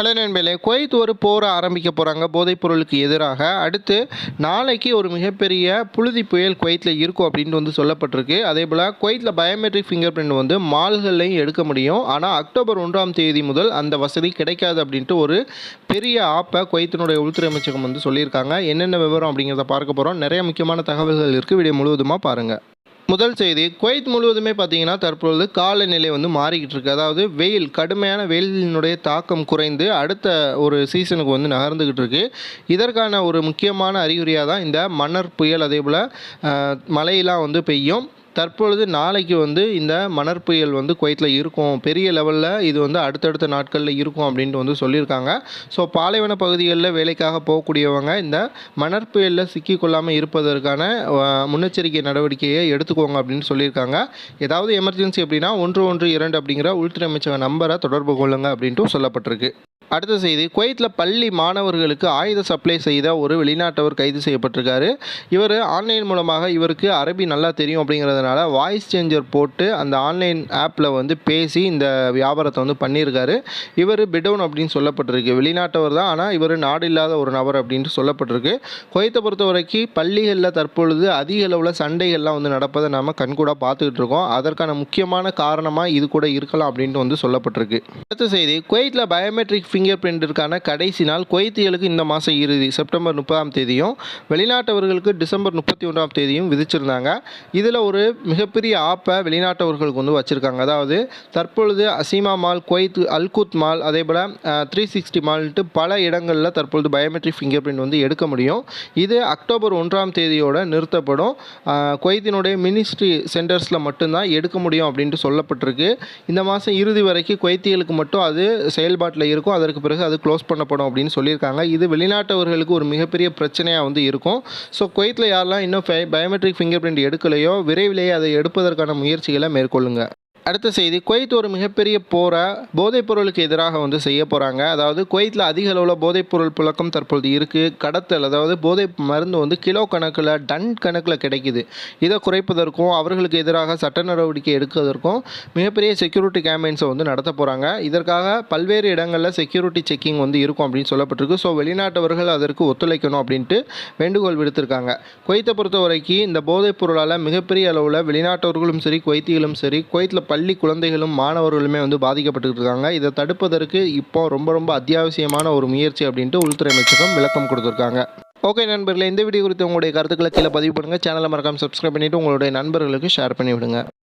Hello நண்பர்களே Kuwait ஒரு போரை ஆரம்பிக்க போகிறாங்க போதைப் பொருளுக்கு எதிராக அடுத்து நாளைக்கு ஒரு மிகப்பெரிய புழுதி புயல் குவைத்தில் இருக்கும் அப்படின்ட்டு வந்து சொல்லப்பட்டிருக்கு. அதே போல் குவைத்தில் பயோமெட்ரிக் ஃபிங்கர் பிரிண்ட் வந்து மால்கள்லையும் எடுக்க முடியும். ஆனால் அக்டோபர் ஒன்றாம் தேதி முதல் அந்த வசதி கிடைக்காது அப்படின்ட்டு ஒரு பெரிய ஆப்பை குவைத்தினுடைய உள்துறை அமைச்சகம் வந்து சொல்லியிருக்காங்க. என்னென்ன விவரம் அப்படிங்கிறத பார்க்க போகிறோம் நிறைய முக்கியமான தகவல்கள் இருக்குது வீடியோ முழுவதுமாக பாருங்கள் முதல் செய்தி குவைத் முழுவதுமே பார்த்தீங்கன்னா தற்பொழுது காலநிலை வந்து மாறிக்கிட்டு இருக்கு. அதாவது வெயில் கடுமையான வெயிலினுடைய தாக்கம் குறைந்து அடுத்த ஒரு சீசனுக்கு வந்து நகர்ந்துக்கிட்டு இருக்கு. இதற்கான ஒரு முக்கியமான அறிகுறியாக தான் இந்த மன்னர் புயல் அதே போல் மழையெல்லாம் வந்து பெய்யும். தற்பொழுது நாளைக்கு வந்து இந்த மணற் புயல் வந்து குவைத்தில் இருக்கும். பெரிய லெவலில் இது வந்து அடுத்தடுத்த நாட்களில் இருக்கும் அப்படின்ட்டு வந்து சொல்லியிருக்காங்க. ஸோ பாலைவன பகுதிகளில் வேலைக்காக போகக்கூடியவங்க இந்த மணற் புயலில் சிக்கிக்கொள்ளாமல் இருப்பதற்கான முன்னெச்சரிக்கை நடவடிக்கையை எடுத்துக்கோங்க அப்படின்னு சொல்லியிருக்காங்க. ஏதாவது எமர்ஜென்சி அப்படின்னா ஒன்று ஒன்று இரண்டு அப்படிங்கிற உள்துறை அமைச்சக நம்பரை தொடர்பு கொள்ளுங்க அப்படின்ட்டும் சொல்லப்பட்டிருக்கு. அடுத்த செய்தி குவைத்தில் பள்ளி மாணவர்களுக்கு ஆயுத சப்ளை செய்த ஒரு வெளிநாட்டவர் கைது செய்யப்பட்டிருக்காரு. இவர் ஆன்லைன் மூலமாக இவருக்கு அரபி நல்லா தெரியும் அப்படிங்கிறதுனால வாய்ஸ் சேஞ்சர் போட்டு அந்த ஆன்லைன் ஆப்பில் வந்து பேசி இந்த வியாபாரத்தை வந்து பண்ணியிருக்காரு. இவர் பிடவுன் அப்படின்னு சொல்லப்பட்டிருக்கு. வெளிநாட்டவர் தான். ஆனால் இவர் நாடு இல்லாத ஒரு நபர் அப்படின்ட்டு சொல்லப்பட்டிருக்கு. குவைத்தை பொறுத்த வரைக்கும் பள்ளிகளில் தற்பொழுது அதிக அளவில் சண்டைகள்லாம் வந்து நடப்பதை நாம் கண்கூடாக பார்த்துக்கிட்டு இருக்கோம். அதற்கான முக்கியமான காரணமாக இது கூட இருக்கலாம் அப்படின்ட்டு வந்து சொல்லப்பட்டிருக்கு. அடுத்த செய்தி குவைத்தில் பயோமெட்ரிக் ஃபிங்கர் பிரிண்டிற்கான கடைசி நாள் குவைத்தியலுக்கு இந்த மாதம் இறுதி செப்டம்பர் முப்பதாம் தேதியும் வெளிநாட்டவர்களுக்கு டிசம்பர் முப்பத்தி ஒன்றாம் தேதியும் விதிச்சிருந்தாங்க. இதில் ஒரு மிகப்பெரிய ஆப்பை வெளிநாட்டவர்களுக்கு வந்து வச்சுருக்காங்க. அதாவது தற்பொழுது Assima mall Kuwait Al Kout mall அதே போல் த்ரீ சிக்ஸ்டி மால்ட்டு பல இடங்களில் தற்பொழுது பயோமெட்ரிக் ஃபிங்கர் பிரிண்ட் வந்து எடுக்க முடியும். இது அக்டோபர் ஒன்றாம் தேதியோட நிறுத்தப்படும். குவைத்தினுடைய மினிஸ்ட்ரி சென்டர்ஸில் மட்டும்தான் எடுக்க முடியும் அப்படின்ட்டு சொல்லப்பட்டிருக்கு. இந்த மாதம் இறுதி வரைக்கும் குவைத்தியலுக்கு மட்டும் அது செயல்பாட்டில் இருக்கும். அதற்கு பிறகு அது க்ளோஸ் பண்ணப்படும் அப்படின்னு சொல்லியிருக்காங்க. இது வெளிநாட்டவர்களுக்கு ஒரு மிகப்பெரிய பிரச்சனையாக வந்து இருக்கும். ஸோ குவைத்தில் யாரெல்லாம் இன்னும் பயோமெட்ரிக் ஃபிங்கர் பிரிண்ட் எடுக்கலையோ விரைவிலேயே அதை எடுப்பதற்கான முயற்சிகளை மேற்கொள்ளுங்க. அடுத்த செய்தி குவைத் ஒரு மிகப்பெரிய போரை போதைப் பொருளுக்கு எதிராக வந்து செய்ய போகிறாங்க அதாவது குவைத்தில் அதிக அளவில் போதைப் பொருள் புழக்கம் தற்பொழுது இருக்குது கடத்தல் அதாவது போதை மருந்து வந்து கிலோ கணக்கில் டன் கணக்கில் கிடைக்குது. இதை குறைப்பதற்கும் அவர்களுக்கு எதிராக சட்ட நடவடிக்கை எடுப்பதற்கும் மிகப்பெரிய செக்யூரிட்டி கேம்பெயின்ஸை வந்து நடத்த போகிறாங்க இதற்காக பல்வேறு இடங்களில் செக்யூரிட்டி செக்கிங் வந்து இருக்கும் அப்படின்னு சொல்லப்பட்டிருக்கு. ஸோ வெளிநாட்டவர்கள் அதற்கு ஒத்துழைக்கணும் அப்படின்ட்டு வேண்டுகோள் விடுத்திருக்காங்க. குவைத்தை பொறுத்த வரைக்கும் இந்த போதைப் பொருளால் மிகப்பெரிய அளவில் வெளிநாட்டவர்களும் சரி குவைத்திகளும் சரி குவைத்தில் பள்ளி குழந்தைகளும் மாணவர்களுமே வந்து பாதிக்கப்பட்டுக்கிட்டு இருக்காங்க இதை தடுப்பதற்கு இப்போ ரொம்ப ரொம்ப அத்தியாவசியமான ஒரு முயற்சி அப்படின்ட்டு உள்துறை அமைச்சகம் விளக்கம் கொடுத்துருக்காங்க. ஓகே நண்பர்களே இந்த வீடியோ குறித்து உங்களுடைய கருத்துக்களை கீழே பதிவு பண்ணுங்கள் சேனலை மறக்காமல் சப்ஸ்கிரைப் பண்ணிவிட்டு உங்களுடைய நண்பர்களுக்கு ஷேர் பண்ணிவிடுங்க.